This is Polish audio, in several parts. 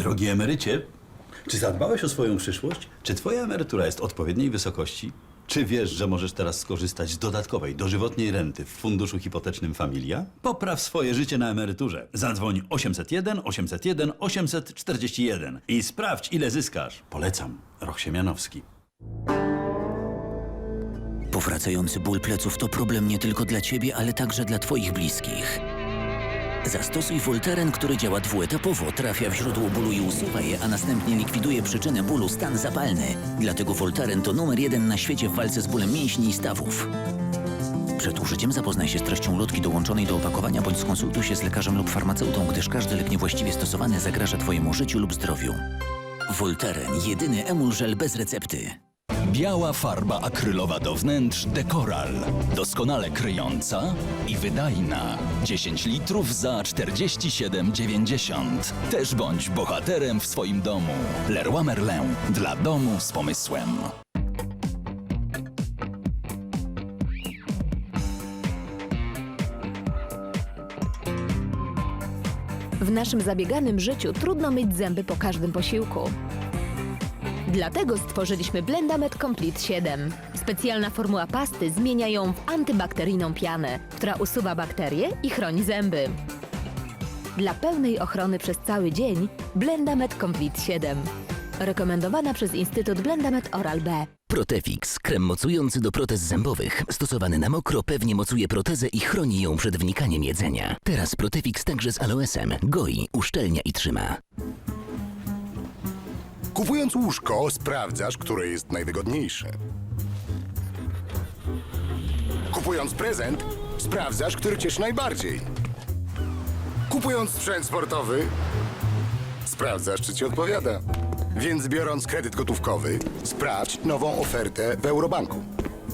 Drogi emerycie, czy zadbałeś o swoją przyszłość? Czy twoja emerytura jest odpowiedniej wysokości? Czy wiesz, że możesz teraz skorzystać z dodatkowej, dożywotniej renty w funduszu hipotecznym Familia? Popraw swoje życie na emeryturze. Zadzwoń 801 801 841 i sprawdź, ile zyskasz. Polecam. Roch Siemianowski. Powracający ból pleców to problem nie tylko dla ciebie, ale także dla twoich bliskich. Zastosuj Voltaren, który działa dwuetapowo, trafia w źródło bólu i usuwa je, a następnie likwiduje przyczynę bólu, stan zapalny. Dlatego Voltaren to numer jeden na świecie w walce z bólem mięśni i stawów. Przed użyciem zapoznaj się z treścią lotki dołączonej do opakowania bądź skonsultuj się z lekarzem lub farmaceutą, gdyż każdy lek niewłaściwie stosowany zagraża twojemu życiu lub zdrowiu. Voltaren, jedyny emulżel bez recepty. Biała farba akrylowa do wnętrz Dekoral. Doskonale kryjąca i wydajna. 10 litrów za 47,90. Też bądź bohaterem w swoim domu. Leroy Merlin. Dla domu z pomysłem. W naszym zabieganym życiu trudno myć zęby po każdym posiłku. Dlatego stworzyliśmy Blendamed Complete 7. Specjalna formuła pasty zmienia ją w antybakteryjną pianę, która usuwa bakterie i chroni zęby. Dla pełnej ochrony przez cały dzień Blendamed Complete 7. Rekomendowana przez Instytut Blendamed Oral B. Protefix, krem mocujący do protez zębowych. Stosowany na mokro pewnie mocuje protezę i chroni ją przed wnikaniem jedzenia. Teraz Protefix także z aloesem. Goi, uszczelnia i trzyma. Kupując łóżko, sprawdzasz, które jest najwygodniejsze. Kupując prezent, sprawdzasz, który cieszy najbardziej. Kupując sprzęt sportowy, sprawdzasz, czy ci odpowiada. Więc biorąc kredyt gotówkowy, sprawdź nową ofertę w Eurobanku.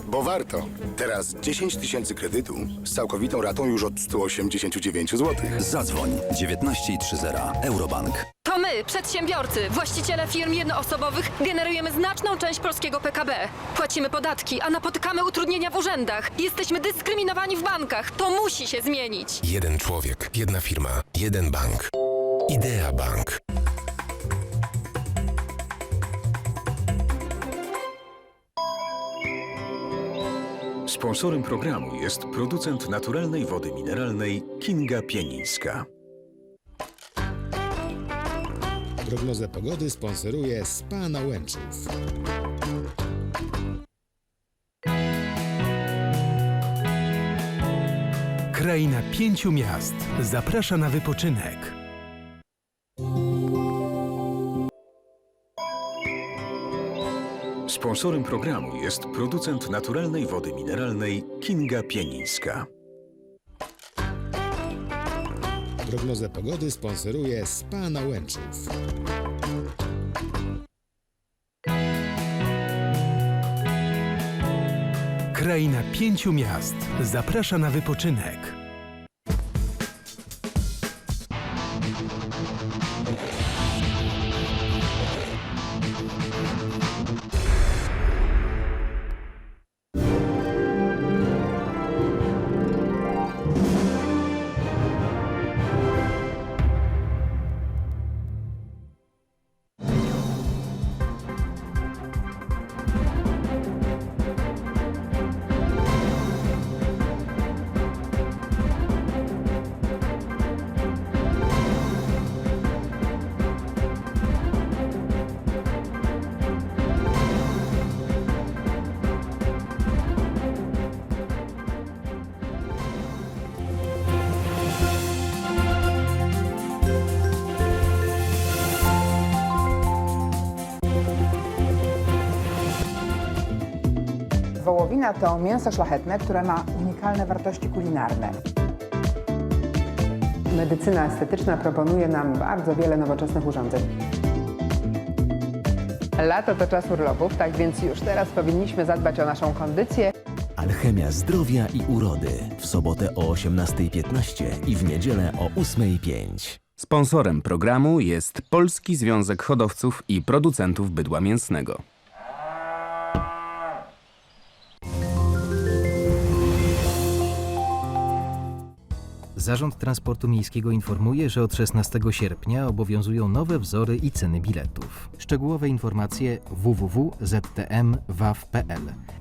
Bo warto. Teraz 10 tysięcy kredytu z całkowitą ratą już od 189 zł. Zadzwoń 1930 Eurobank. To my, przedsiębiorcy, właściciele firm jednoosobowych, generujemy znaczną część polskiego PKB. Płacimy podatki, a napotykamy utrudnienia w urzędach. Jesteśmy dyskryminowani w bankach. To musi się zmienić. Jeden człowiek, jedna firma, jeden bank. Idea Bank. Sponsorem programu jest producent naturalnej wody mineralnej Kinga Pienińska. Prognozę pogody sponsoruje Spa na Łęczów. Kraina pięciu miast zaprasza na wypoczynek. Sponsorem programu jest producent naturalnej wody mineralnej Kinga Pienińska. Prognozę pogody sponsoruje Spa na Łęczów. Kraina pięciu miast zaprasza na wypoczynek. Wołowina to mięso szlachetne, które ma unikalne wartości kulinarne. Medycyna estetyczna proponuje nam bardzo wiele nowoczesnych urządzeń. Lato to czas urlopów, tak więc już teraz powinniśmy zadbać o naszą kondycję. Alchemia zdrowia i urody w sobotę o 18.15 i w niedzielę o 8.05. Sponsorem programu jest Polski Związek Hodowców i Producentów Bydła Mięsnego. Zarząd Transportu Miejskiego informuje, że od 16 sierpnia obowiązują nowe wzory i ceny biletów. Szczegółowe informacje www.ztm.waw.pl.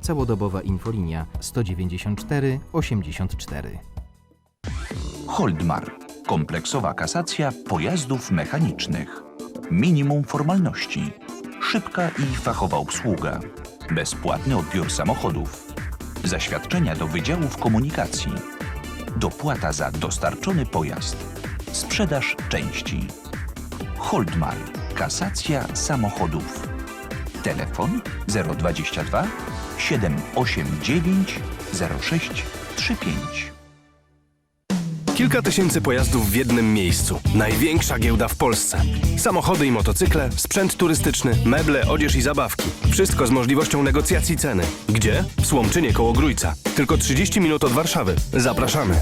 Całodobowa infolinia 194 84. Holdmar. Kompleksowa kasacja pojazdów mechanicznych. Minimum formalności. Szybka i fachowa obsługa. Bezpłatny odbiór samochodów. Zaświadczenia do wydziałów komunikacji. Dopłata za dostarczony pojazd. Sprzedaż części. Holdmar. Kasacja samochodów. Telefon 022 789 0635. Kilka tysięcy pojazdów w jednym miejscu. Największa giełda w Polsce. Samochody i motocykle, sprzęt turystyczny, meble, odzież i zabawki. Wszystko z możliwością negocjacji ceny. Gdzie? W Słomczynie koło Grójca. Tylko 30 minut od Warszawy. Zapraszamy.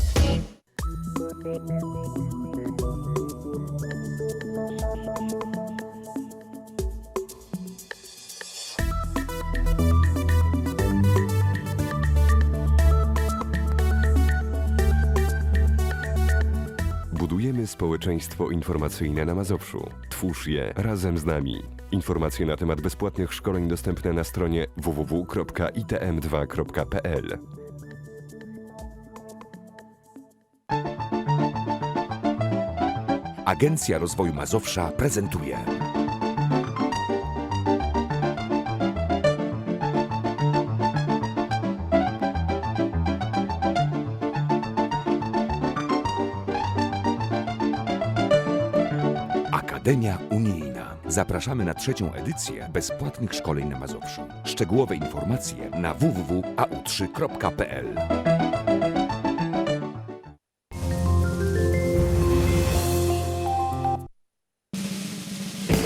Budujemy społeczeństwo informacyjne na Mazowszu. Twórz je razem z nami. Informacje na temat bezpłatnych szkoleń dostępne na stronie www.itm2.pl. Agencja Rozwoju Mazowsza prezentuje. Akademia Unijna. Zapraszamy na trzecią edycję bezpłatnych szkoleń na Mazowszu. Szczegółowe informacje na www.au3.pl.